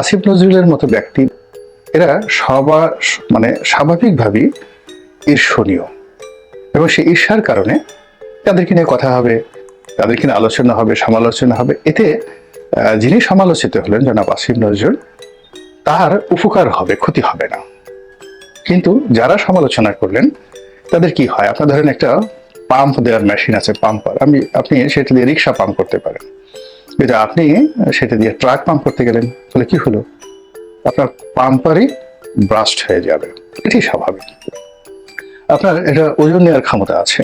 আসিফ নজরুলের মতো ব্যক্তি, এরা সবার মানে স্বাভাবিকভাবেই ঈর্ষণীয়। এবং সেই ঈর্ষার কারণে তাদেরকে নিয়ে কথা হবে, তাদেরকে নিয়ে আলোচনা হবে, সমালোচনা হবে। এতে যিনি সমালোচিত হলেন, জনাব আসিফ নজরুল, তার উপকার হবে, ক্ষতি হবে না। কিন্তু যারা সমালোচনা করলেন, তাদের কি হয়? আপনার ধরেন একটা পাম্প দেওয়ার মেশিন আছে, পাম্পার। আমি, আপনি সেটা দিয়ে রিক্সা পাম্প করতে পারেন। কিন্তু আপনি সেটা দিয়ে ট্রাক পাম্প করতে গেলেন, তাহলে কি হলো? আপনার পাম্পারই ব্রাস্ট হয়ে যাবে এটি স্বাভাবিক। আপনার এটা ওজন নেওয়ার ক্ষমতা আছে,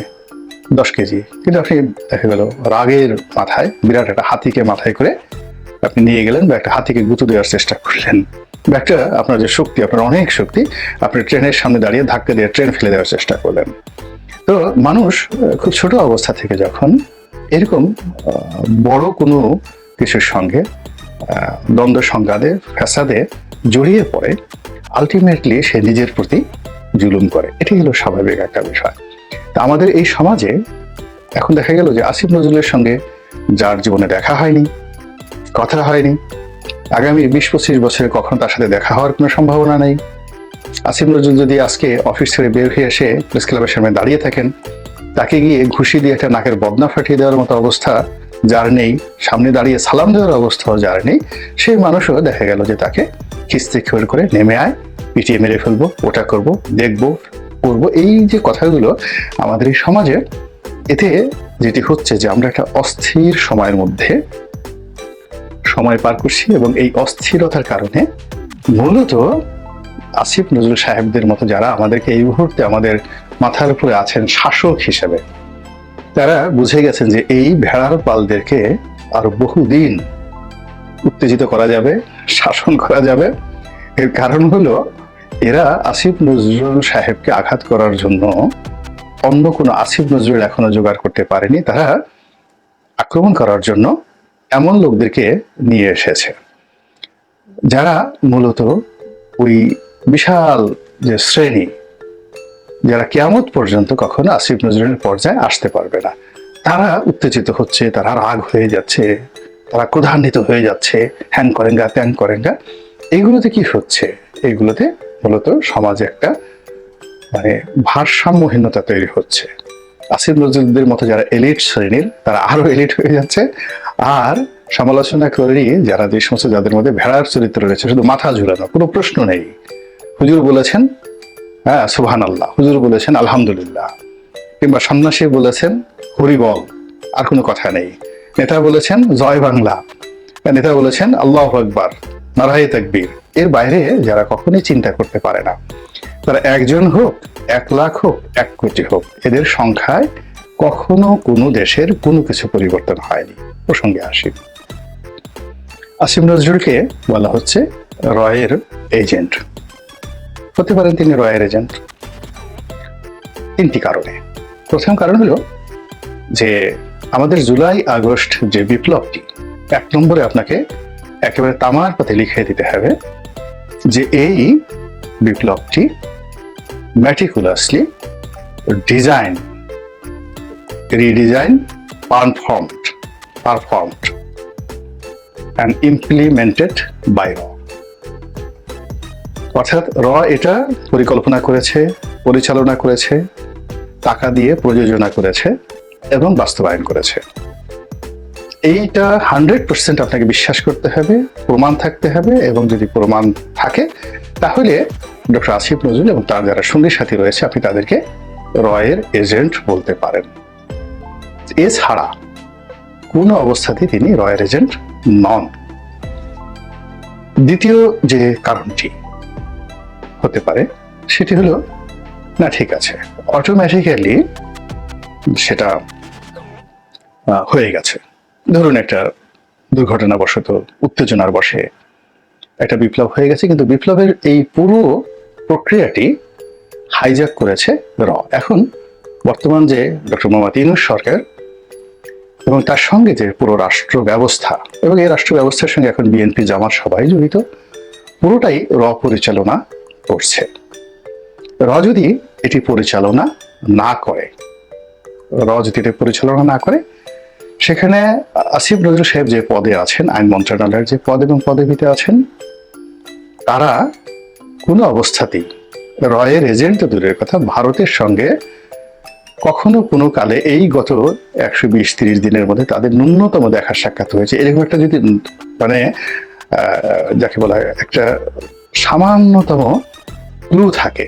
দশ কেজি, কিন্তু আপনি দেখা গেল রাগের মাথায়, বিরাট একটা হাতিকে মাথায় করে আপনি নিয়ে গেলেন বা একটা হাতিকে গুঁতো দেওয়ার চেষ্টা করলেন। বা একটা আপনার যে শক্তি, আপনার অনেক শক্তি, আপনি ট্রেনের সামনে দাঁড়িয়ে ধাক্কা দিয়ে ট্রেন ফেলে দেওয়ার চেষ্টা করলেন। তো মানুষ খুব ছোট অবস্থা থেকে যখন এরকম বড় কোনো কিছুর সঙ্গে দ্বন্দ্ব সংঘাতে ফ্যাসাদে জড়িয়ে পড়ে আলটিমেটলি সে নিজের প্রতি জুলুম করে। এটি হলো স্বাভাবিক একটা বিষয়। তা আমাদের এই সমাজে এখন দেখা গেল যে আসিফ নজরুলের সঙ্গে যার জীবনে দেখা হয়নি, কথা হয়নি, আগামী বিশ পঁচিশ বছরে কখনো তার সাথে দেখা হওয়ার কোনো সম্ভাবনা নেই। আসিফ নজরুল যদি আজকে অফিস ছেড়ে বের হয়ে এসে প্রেস ক্লাবের সামনে দাঁড়িয়ে থাকেন তাকে গিয়ে ঘুষি দিয়ে একটা নাকের বদনা ফাটিয়ে দেওয়ার মতো অবস্থা যার নেই, সামনে দাঁড়িয়ে সালাম দেওয়ার অবস্থাও যার নেই, সেই মানুষও দেখা গেল যে তাকে কিস্তি খের করে নেমে আয়, পিটিয়ে মেরে ফেলব, ওটা করব, দেখব, করব। এই যে কথাগুলো আমাদের এই সমাজে, এতে যেটি হচ্ছে যে আমরা একটা অস্থির সময়ের মধ্যে সময় পার করছি এবং এই অস্থিরতার কারণে মূলত আসিফ নজরুল সাহেবদের মতো যারা আমাদেরকে এই মুহূর্তে আমাদের মাথার উপরে আছেন শাসক হিসেবে। তারা বুঝে গেছেন যে এই ভেড়ার পালদেরকে আরও বহুদিন উত্তেজিত করা যাবে, শাসন করা যাবে। এর কারণ হলো, এরা আসিফ নজরুল সাহেবকে আঘাত করার জন্য অন্য কোনো আসিফ নজরুল এখনও জোগাড় করতে পারেনি। তারা আক্রমণ করার জন্য এমন লোকদেরকে নিয়ে এসেছে, যারা মূলত ওই বিশাল যে শ্রেণি যারা কেয়ামত পর্যন্ত কখনো আসিফ নজরুলের পর্যায়ে আসতে পারবে না। তারা উত্তেজিত হচ্ছে, তারা রাগ হয়ে যাচ্ছে, তারা ক্রধান্বিত হয়ে যাচ্ছে, হ্যান করেঙ্গা ত্যান করেঙ্গা এইগুলোতে কি হচ্ছে? এইগুলোতে মূলত সমাজে একটা মানে ভারসাম্যহীনতা তৈরি হচ্ছে। আসিফ নজরুলদের মতো যারা এলিট শ্রেণির, তারা আরও এলিট হয়ে যাচ্ছে। আর সমালোচনা করেই যারা যে সমস্ত যাদের মধ্যে ভেড়ার চরিত্র রয়েছে, শুধু মাথা ঝুলানো, কোনো প্রশ্ন নেই। হুজুর বলেছেন হ্যাঁ সুবহান আল্লাহ হুজুর বলেছেন, আলহামদুলিল্লাহ। কিংবা সন্ন্যাসী বলেছেন হরিবল আর কোনো কথা নেই। নেতা বলেছেন, জয় বাংলা। নেতা বলেছেন, আল্লাহ আকবার, নারায় তাকবীর। এর বাইরে যারা কখনোই চিন্তা করতে পারে না। তারা একজন হোক, এক লাখ হোক, এক কোটি হোক, এদের সংখ্যায় কখনো কোনো দেশের কোনো কিছু পরিবর্তন হয়নি। প্রসঙ্গে আসি। আসিম নজরুলকে বলা হচ্ছে, রয়ের এজেন্ট। হতে পারেন তিনি রয়্যাল এজেন্ট। তিনটি কারণে। প্রথম কারণ হলো যে আমাদের জুলাই, আগস্ট যে বিপ্লবটি, এক নম্বরে আপনাকে একেবারে তামার পথে লিখে দিতে হবে যে এই বিপ্লবটি meticulously design redesign performed performed and implemented by অর্থাৎ র এটা পরিকল্পনা করেছে, পরিচালনা করেছে, টাকা দিয়ে প্রযোজনা করেছে এবং বাস্তবায়ন করেছে। এইটা হান্ড্রেড পার্সেন্ট আপনাকে বিশ্বাস করতে হবে, প্রমাণ থাকতে হবে এবং যদি প্রমাণ থাকে, তাহলে ডক্টর আসিফ নজরুল এবং তার যারা সঙ্গী সাথী রয়েছে, আপনি তাদেরকে রয়ের এজেন্ট বলতে পারেন। এছাড়া কোনো অবস্থাতেই তিনি রয়ের এজেন্ট নন। দ্বিতীয় যে কারণটি হতে পারে, সেটি হলো, না, ঠিক আছে। অটোমেটিক্যালি সেটা হয়ে গেছে। ধরুন একটা দুর্ঘটনাবশত উত্তেজনার বসে একটা বিপ্লব হয়ে গেছে, কিন্তু বিপ্লবের এই পুরো প্রক্রিয়াটি হাইজ্যাক করেছে র। এখন বর্তমান যে ডক্টর মোহাম্মদ ইউনুস সরকার এবং তার সঙ্গে যে পুরো রাষ্ট্র ব্যবস্থা এবং এই রাষ্ট্র ব্যবস্থার সঙ্গে এখন বিএনপি জামাত সবাই জড়িত, পুরোটাই র পরিচালনা করছে। র যদি এটি পরিচালনা না করে। র যদি এটি পরিচালনা না করে। সেখানে আসিফ নজরুল সাহেব যে পদে আছেন, আইন মন্ত্রণালয়ের যে পদ এবং পদবিতে আছেন, তারা কোনো অবস্থাতেই রয়ের এজেন্ট দূরের কথা ভারতের সঙ্গে কখনো কোনো কালে এই গত একশো বিশ, তিরিশ দিনের মধ্যে তাদের ন্যূনতম দেখা সাক্ষাৎ হয়েছে। এরকম একটা যদি মানে যাকে বলা হয়, একটা সামান্যতম ক্লু থাকে।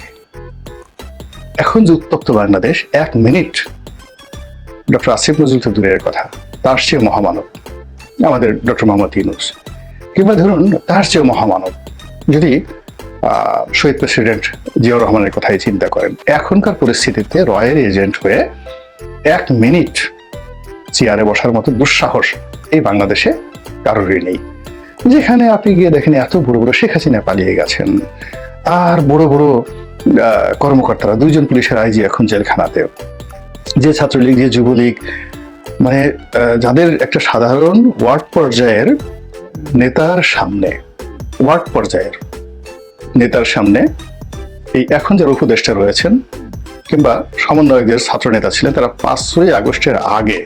এখন যে উত্তপ্ত বাংলাদেশ এক মিনিট ডক্টর আসিফ নজরুল তো দূরের কথা, তার চেয়ে মহামানব। আমাদের ডক্টর মোহাম্মদ ইউনুস। কিংবা ধরুন, তার চেয়ে মহামানব। যদি শহীদ প্রেসিডেন্ট জিয়াউর রহমানের কথাই চিন্তা করেন, এখনকার পরিস্থিতিতে রয়্যাল এজেন্ট হয়ে এক মিনিট চেয়ারে বসার মতো দুঃসাহস এই বাংলাদেশে কারোরই নেই। যেখানে আপনি গিয়ে দেখেন, এত বড় বড় শেখ হাসিনা পালিয়ে গেছেন। আর বড় বড় কর্মকর্তারা, দুইজন পুলিশের আইজি এখন জেলখানাতে যে ছাত্রলীগ, যে যুবলীগ মানে যাদের একটা সাধারণ ওয়ার্ড পর্যায়ের নেতার সামনে, ওয়ার্ড পর্যায়ের নেতার সামনে এই এখন যারা উপদেষ্টা রয়েছেন কিংবা সমন্বয়কদের ছাত্র নেতা ছিলেন, তারা পাঁচই আগস্টের আগে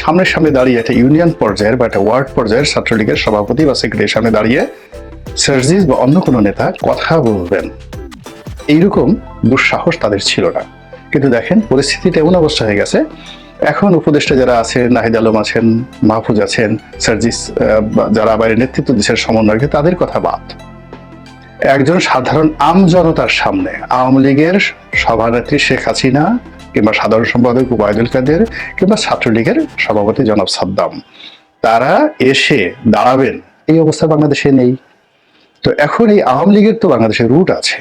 সামনে সামনে দাঁড়িয়ে একটা ইউনিয়ন পর্যায়ের বা একটা ওয়ার্ড পর্যায়ের ছাত্রলীগের সভাপতি বা সেক্রেটারির সামনে দাঁড়িয়ে সার্জিস বা অন্য কোনো নেতা কথা বলবেন। এইরকম দুঃসাহস তাদের ছিল না। কিন্তু দেখেন পরিস্থিতিটা এমন অবস্থা হয়ে গেছে। এখন উপদেষ্টা যারা আছেন, নাহিদ আলম আছেন, মাহফুজ আছেন, সার্জিস যারা আবার নেতৃত্ব দেশের সমন্বয়কে, তাদের কথা বাদ। একজন সাধারণ আম জনতার সামনে আওয়ামী লীগের সভানেত্রী শেখ হাসিনা কিংবা সাধারণ সম্পাদক উবায়দুল কাদের কিংবা ছাত্রলীগের সভাপতি জনাব সাদ্দাম, তারা এসে দাঁড়াবেন। এই অবস্থা বাংলাদেশে নেই। তো এখন এই আওয়ামী লীগের তো বাংলাদেশে রুট আছে।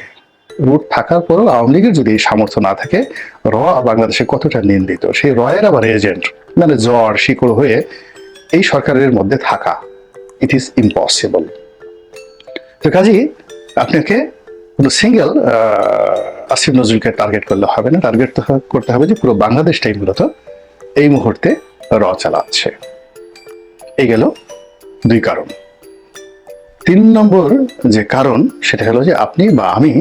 রুট থাকার পরও আওয়ামী লীগের যদি এই সামর্থ্য না থাকে, র বাংলাদেশে কতটা নিন্দিত? সেই রয়ের আবার এজেন্ট মানে জ্বর, শিকড় হয়ে এই সরকারের মধ্যে থাকা। ইট ইজ ইম্পসিবল তো কাজেই আপনাকে কোনো সিঙ্গেল আসিফ নজরুলকে টার্গেট করলে হবে না। টার্গেট করতে হবে যে পুরো বাংলাদেশটাই মূলত এই মুহূর্তে র চালাচ্ছে। এই গেল দুই কারণ। তিন নম্বর যে কারণ, সেটা হলো যে আপনি বা আমি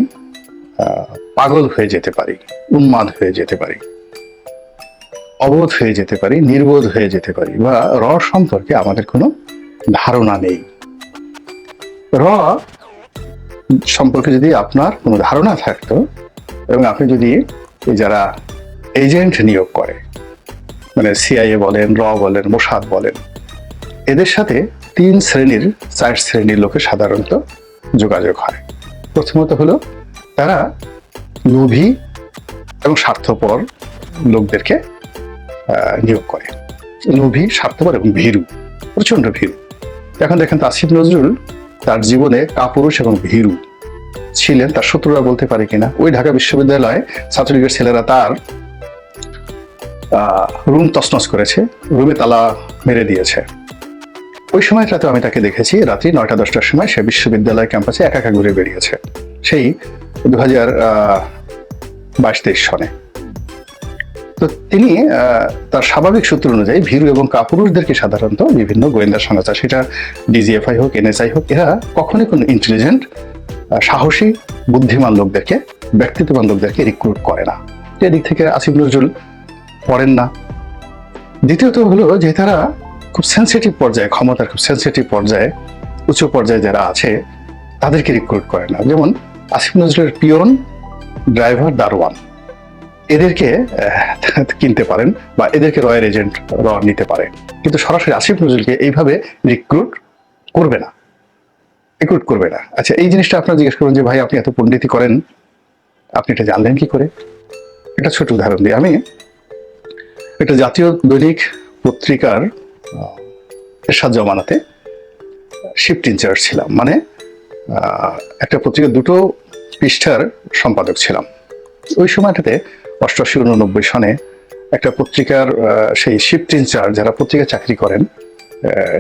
পাগল হয়ে যেতে পারি, উন্মাদ হয়ে যেতে পারি, অবোধ হয়ে যেতে পারি, নির্বোধ হয়ে যেতে পারি, বা র সম্পর্কে আমাদের কোনো ধারণা নেই। র সম্পর্কে যদি আপনার কোনো ধারণা থাকতো, এবং আপনি যদি যারা এজেন্ট নিয়োগ করে মানে সিআইএ বলেন, র বলেন, মোসাদ বলেন, এদের সাথে তিন শ্রেণির, চার শ্রেণির লোকের সাধারণত যোগাযোগ হয়। প্রথমত হলো তারা লোভী এবং স্বার্থপর লোকদেরকে নিয়োগ করে। লোভী, স্বার্থপর এবং ভীরু প্রচণ্ড ভীরু। এখন দেখেন তাসিফ নজরুল তার জীবনে কাপুরুষ এবং ভীরু ছিলেন। তার শত্রুরা বলতে পারে কিনা? ওই ঢাকা বিশ্ববিদ্যালয়ে ছাত্রলীগের ছেলেরা তার রুম তছনছ করেছে, রুমে তালা মেরে দিয়েছে। ওই সময়টাতে আমি তাকে দেখেছি, রাত্রি নয়টা, দশটার সময় সে বিশ্ববিদ্যালয় ক্যাম্পাসে একা একা ঘুরে বেরিয়েছে সেই দু হাজার বাইশ, তেইশ সনে। তো তিনি তার স্বাভাবিক সূত্র অনুযায়ী ভীরু এবং কাপুরুষদেরকে সাধারণত বিভিন্ন গোয়েন্দা সংস্থা সেটা ডিজিএফআই হোক, এনএসআই হোক, এরা কখনোই কোনো ইন্টেলিজেন্ট সাহসী, বুদ্ধিমান লোকদেরকে, ব্যক্তিত্ববান লোকদেরকে রিক্রুট করে না। এদিক থেকে আসিফ নজরুল পড়েন না। দ্বিতীয়ত হলো যে তারা খুব সেন্সিটিভ পর্যায়ে, ক্ষমতার খুব সেন্সিটিভ পর্যায়ে, উচ্চ পর্যায়ে যারা আছে, তাদেরকে রিক্রুট করে না। যেমন আসিফ নজরুলের পিয়ন ড্রাইভার দারোয়ান। এদেরকে কিনতে পারেন বা এদেরকে রয়্যাল এজেন্ট নিতে পারে কিন্তু সরাসরি আসিফ নজরুলকে এইভাবে রিক্রুট করবে না। রিক্রুট করবে না। আচ্ছা এই জিনিসটা আপনার জিজ্ঞেস করবেন যে, ভাই, আপনি এত পণ্ডিতি করেন, আপনি এটা জানলেন কি করে? একটা ছোট উদাহরণ দিই আমি। একটা জাতীয় দৈনিক পত্রিকার এরশাদ জমানাতে শিফট ইনচার্জ ছিলাম। মানে একটা পত্রিকার দুটো পৃষ্ঠার সম্পাদক ছিলাম। ওই সময়টাতে অষ্টআশি উননব্বই সনে একটা পত্রিকার সেই শিফট ইনচার্জ যারা পত্রিকা চাকরি করেন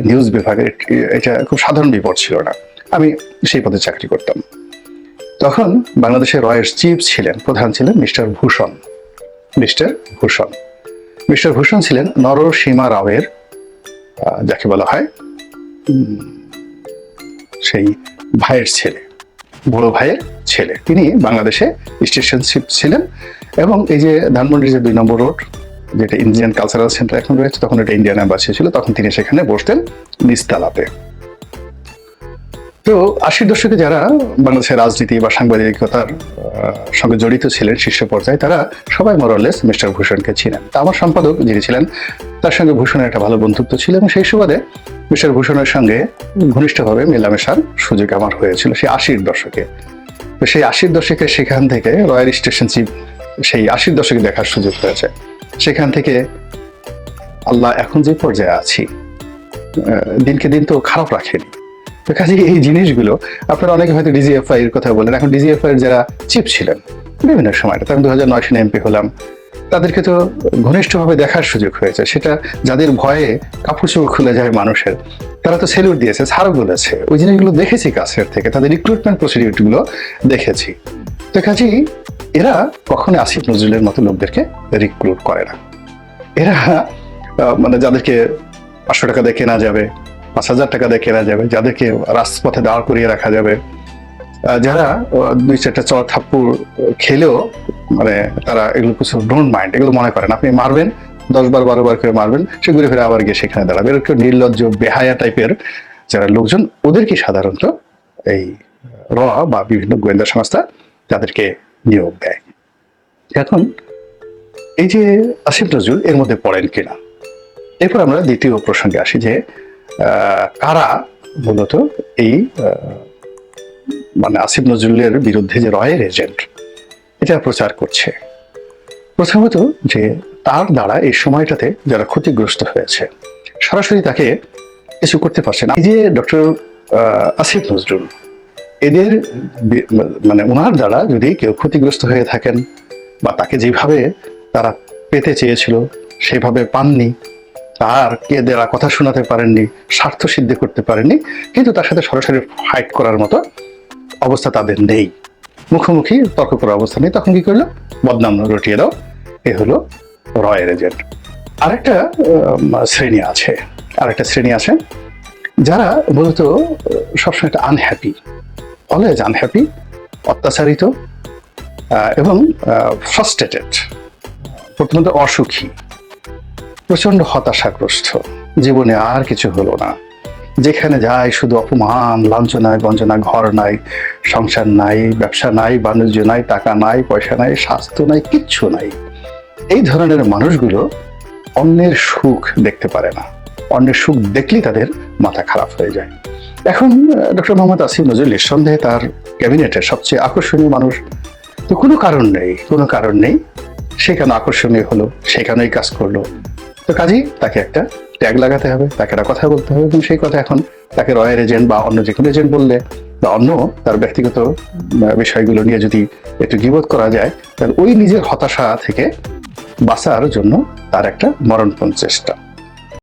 নিউজ বিভাগের, এটা খুব সাধারণ বিপদ ছিল না। আমি সেই পদে চাকরি করতাম। তখন বাংলাদেশের রয়ের চিফ ছিলেন, প্রধান ছিলেন mister Bhushan. Mister Bhushan. Mister Bhushan ছিলেন নরসীমা রাওয়ের যাকে বলা হয় সেই ভাইয়ের ছেলে, বড় ভাইয়ের ছেলে। তিনি বাংলাদেশে স্টেশনশিপ ছিলেন এবং এই যে ধানমন্ডির যে দুই নম্বর রোড, যেটা ইন্ডিয়ান কালচারাল সেন্টার এখন রয়েছে, তখন এটা ইন্ডিয়ান অ্যাম্বাসি ছিল, তখন তিনি সেখানে বসতেন নিস্তালাতে তো আশির দশকে যারা বাংলাদেশের রাজনীতি বা সাংবাদিকতার সঙ্গে জড়িত ছিলেন শীর্ষ পর্যায়ে, তারা সবাই মরলেস মিস্টার ভূষণকে ছিলেন তা আমার সম্পাদক যিনি ছিলেন, তার সঙ্গে ভূষণের একটা ভালো বন্ধুত্ব ছিল এবং সেই সুবাদে মিস্টার ভূষণের সঙ্গে ঘনিষ্ঠভাবে মেলামেশার সুযোগ আমার হয়েছিল সেই আশির দশকে। তো সেই আশির দশকে সেখান থেকে রয়্যাল স্টেশন চিফ, সেই আশির দশকে দেখার সুযোগ হয়েছে। সেখান থেকে আল্লাহ এখন যে পর্যায়ে আছি দিনকে দিন তো খারাপ রাখেনি। তো কাজে এই জিনিসগুলো আপনারা অনেকে হয়তো ডিজিএফআই এর কথা বলেন এখন ডিজিএফআই এর যারা চিফ ছিলেন, বিভিন্ন সময় আমি দু হাজার নয় সালে এমপি হলাম, তাদেরকে তো ঘনিষ্ঠভাবে দেখার সুযোগ হয়েছে। সেটা যাদের ভয়ে কাপড় চোপড় খুলে যায় মানুষের, তারা তো সেলুট দিয়েছে, ছাড়ও বলেছে। ওই জিনিসগুলো দেখেছি কাছের থেকে, তাদের রিক্রুটমেন্ট প্রসিডিউরগুলো দেখেছি। তো কাজেই এরা কখনো আসিফ নজরুলের মতো লোকদেরকে রিক্রুট করে না। এরা মানে যাদেরকে পাঁচশো টাকা দিয়ে কেনা যাবে পাঁচ হাজার টাকা দিয়ে কেনা যাবে, যাদেরকে রাজপথে দাঁড় করিয়ে রাখা যাবে। যারা দুই চারটা চর থাপ্পুর খেলেও মানে তারা এগুলো কিছু ডোন্ট মাইন্ড এগুলো মনে করেন। আপনি মারবেন, দশ বার, বারো বার করে মারবেন, সে ঘুরে ফিরে আবার গিয়ে সেখানে দাঁড়াবে। এরকম নির্লজ্জ, বেহায়া টাইপের যারা লোকজন, ওদেরকে সাধারণত এই, র বা বিভিন্ন গোয়েন্দা সংস্থা তাদেরকে নিয়োগ দেয়। এখন, এই যে আসিফ নজরুল এর মধ্যে পড়েন কিনা? এরপর আমরা দ্বিতীয় প্রসঙ্গে আসি যে কারা মূলত এই মানে আসিফ নজরুলের বিরুদ্ধে যে রয়ের এজেন্ট, এটা প্রচার করছে। প্রথমত যে তার দ্বারা এই সময়টাতে যারা ক্ষতিগ্রস্ত হয়েছে, সরাসরি তাকে কিছু করতে পারছে না। এই যে ডক্টর আসিফ নজরুল, এদের মানে ওনার দ্বারা যদি কেউ ক্ষতিগ্রস্ত হয়ে থাকেন বা তাকে যেভাবে তারা পেতে চেয়েছিল, সেভাবে পাননি তার কে দেওয়া কথা শোনাতে পারেননি, স্বার্থ সিদ্ধি করতে পারেননি, কিন্তু তার সাথে সরাসরি ফাইট করার মতো অবস্থা তাদের নেই। মুখোমুখি তর্ক করার অবস্থা নেই। তখন কি করল? বদনাম রটিয়ে দাও। এ হলো রয়ের এজেন্ট আরেকটা শ্রেণি আছে। আরেকটা শ্রেণি আছে যারা মূলত সবসময় একটা আনহ্যাপি অলওয়েজ আনহ্যাপি অত্যাচারিত এবং ফ্রাস্ট্রেটেড প্রথমত অসুখী। প্রচণ্ড হতাশাগ্রস্ত। জীবনে আর কিছু হলো না। যেখানে যায় শুধু অপমান, লাঞ্ছনায় গঞ্জনা, ঘর নাই, সংসার নাই, ব্যবসা নাই, বাণিজ্য নাই, টাকা নাই, পয়সা নাই, স্বাস্থ্য নাই, কিচ্ছু নাই। এই ধরনের মানুষগুলো অন্যের সুখ দেখতে পারে না। অন্যের সুখ দেখলেই তাদের মাথা খারাপ হয়ে যায়। এখন ডক্টর মোহাম্মদ আসিফ নজরুল নিঃসন্দেহে তার ক্যাবিনেটের সবচেয়ে আকর্ষণীয় মানুষ। তো কোনো কারণ নেই, কোনো কারণ নেই। সে কেন আকর্ষণীয় হলো? সেখানেই কাজ করল? তো কাজেই তাকে একটা ট্যাগ লাগাতে হবে, তাকে একটা কথা বলতে হবে এবং সেই কথা এখন তাকে রয়্যাল এজেন্ট বা অন্য যে কোনো এজেন্ট বললে বা অন্য তার ব্যক্তিগত বিষয়গুলো নিয়ে যদি একটু গিবোধ করা যায়, তাহলে ওই নিজের হতাশা থেকে বাঁচার জন্য তার একটা মরণপণ চেষ্টা।